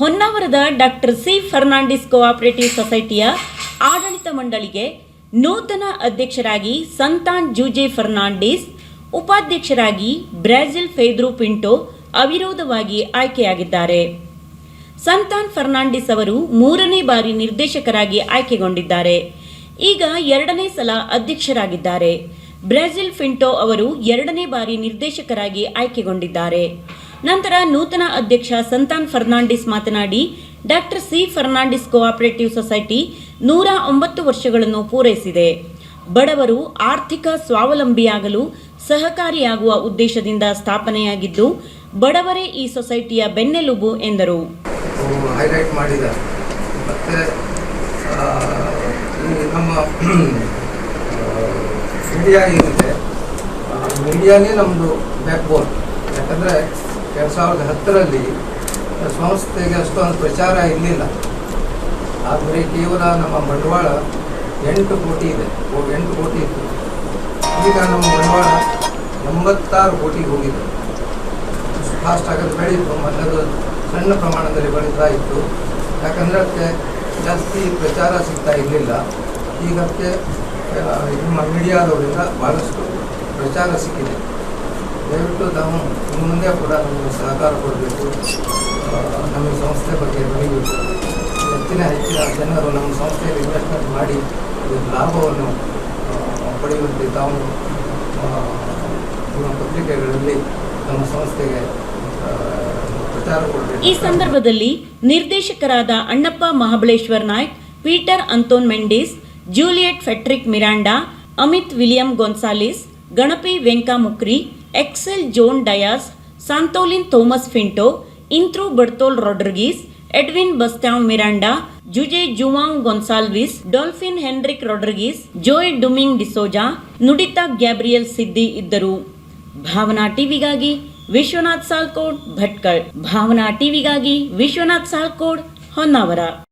ಹೊನ್ನಾವರದ doctor C Fernandes cooperative ಸೊಸೈಟಿಯ ಆಡಳಿತ ಮಂಡಳಿಗೆ ನೂತನ ಅಧ್ಯಕ್ಷರಾಗಿ ಸಂತಾನ್ ಜೂಜೆ ಫರ್ನಾಂಡಿಸ್, ಉಪಾಧ್ಯಕ್ಷರಾಗಿ ಬ್ರೆಜಿಲ್ ಫೇದ್ರೂ ಪಿಂಟೋ ಅವಿರೋಧವಾಗಿ ಆಯ್ಕೆಯಾಗಿದ್ದಾರೆ. ಸಂತಾನ್ ಫರ್ನಾಂಡಿಸ್ ಅವರು ಮೂರನೇ ಬಾರಿ ನಿರ್ದೇಶಕರಾಗಿ ಆಯ್ಕೆಗೊಂಡಿದ್ದಾರೆ. ಈಗ ಎರಡನೇ ಸಲ ಅಧ್ಯಕ್ಷರಾಗಿದ್ದಾರೆ. ಬ್ರೆಜಿಲ್ ಫಿಂಟೋ ಅವರು ಎರಡನೇ ಬಾರಿ ನಿರ್ದೇಶಕರಾಗಿ ಆಯ್ಕೆಗೊಂಡಿದ್ದಾರೆ. ನಂತರ ನೂತನ ಅಧ್ಯಕ್ಷ ಸಂತಾನ್ ಫರ್ನಾಂಡಿಸ್ ಮಾತನಾಡಿ, doctor C Fernandes cooperative society ನೂರ ಒಂಬತ್ತು ವರ್ಷಗಳನ್ನು ಪೂರೈಸಿದೆ. ಬಡವರು ಆರ್ಥಿಕ ಸ್ವಾವಲಂಬಿಯಾಗಲು ಸಹಕಾರಿಯಾಗುವ ಉದ್ದೇಶದಿಂದ ಸ್ಥಾಪನೆಯಾಗಿದ್ದು, ಬಡವರೇ ಈ ಸೊಸೈಟಿಯ ಬೆನ್ನೆಲುಬು ಎಂದರು. ಹೈಲೈಟ್ ನಮ್ಮ ಇಂಡಿಯಾ ಏನಿದೆ ಇಂಡಿಯಾನೇ ನಮ್ಮದು ಬ್ಯಾಕ್ ಬೋನ್ ಯಾಕಂದರೆ ಎರಡು ಸಾವಿರದ ಹತ್ತರಲ್ಲಿ ಸಂಸ್ಥೆಗೆ ಅಷ್ಟೊಂದು ಪ್ರಚಾರ ಇರಲಿಲ್ಲ. ಆದರೆ ಕೇವಲ ನಮ್ಮ ಬಂಡವಾಳ ಎಂಟು ಕೋಟಿ ಇದೆ. ಎಂಟು ಕೋಟಿ ಇತ್ತು. ಈಗ ನಮ್ಮ ಬಂಡವಾಳ ಎಂಬತ್ತಾರು ಕೋಟಿಗೆ ಹೋಗಿದೆ. ಫಾಸ್ಟ್ ಆಗೋದು ಬೆಳೀತು. ಮೊದಲದು ಸಣ್ಣ ಪ್ರಮಾಣದಲ್ಲಿ ಬೆಳೀತಾ ಇತ್ತು. ಯಾಕಂದರೆ ಜಾಸ್ತಿ ಪ್ರಚಾರ ಸಿಗ್ತಾ ಇರಲಿಲ್ಲ. ಈಗಕ್ಕೆ ನಿಮ್ಮ ಮೀಡಿಯಾದವರಿಂದ ಭಾಳಷ್ಟು ಪ್ರಚಾರ ಸಿಕ್ಕಿದೆ. ದಯವಿಟ್ಟು ತಾವು ಮುಂದೆ ಕೂಡ ನಮಗೆ ಸಹಕಾರ ಕೊಡಬೇಕು. ನಮ್ಮ ಸಂಸ್ಥೆ ಬಗ್ಗೆ ಬೆಳೀಬೇಕು ಹೆಚ್ಚಿನ ಹೆಚ್ಚಿನ ಜನರು ನಮ್ಮ ಸಂಸ್ಥೆಯಲ್ಲಿ ಇನ್ವೆಸ್ಟ್ಮೆಂಟ್ ಮಾಡಿ ಲಾಭವನ್ನು ಪಡೆಯುವಂತೆ ತಾವು ಪತ್ರಿಕೆಗಳಲ್ಲಿ ನಮ್ಮ ಸಂಸ್ಥೆಗೆ ಪ್ರಚಾರ ಕೊಡಬೇಕು. ಈ ಸಂದರ್ಭದಲ್ಲಿ ನಿರ್ದೇಶಕರಾದ Annappa Mahabaleshwar Naik, Peter Anton Mendes, Juliet Patrick Miranda, Amit William Gonsalves Ganapi Venka Mukri Excel zone Dias, Santolin Thomas Pinto, ಇಂತ್ರು Bartol Rodrigues, Edwin ಬಸ್ಟಾವ್ Miranda, ಜುಜೆ Zhuang Gonsalves dolphin Heinrich Rodrigues, Joy Duming D'Souza, Nudita Gabriel Siddi ಇದ್ದರು. ಭಾವನಾ ಟಿವಿಗಾಗಿ ವಿಶ್ವನಾಥ್ ಸಾಲ್ಕೋಡ್ ಭಟ್ಕಳ್. ಭಾವನಾ ಟಿವಿಗಾಗಿ ವಿಶ್ವನಾಥ್ ಸಾಲ್ಕೋಡ್ ಹೊನ್ನಾವರ.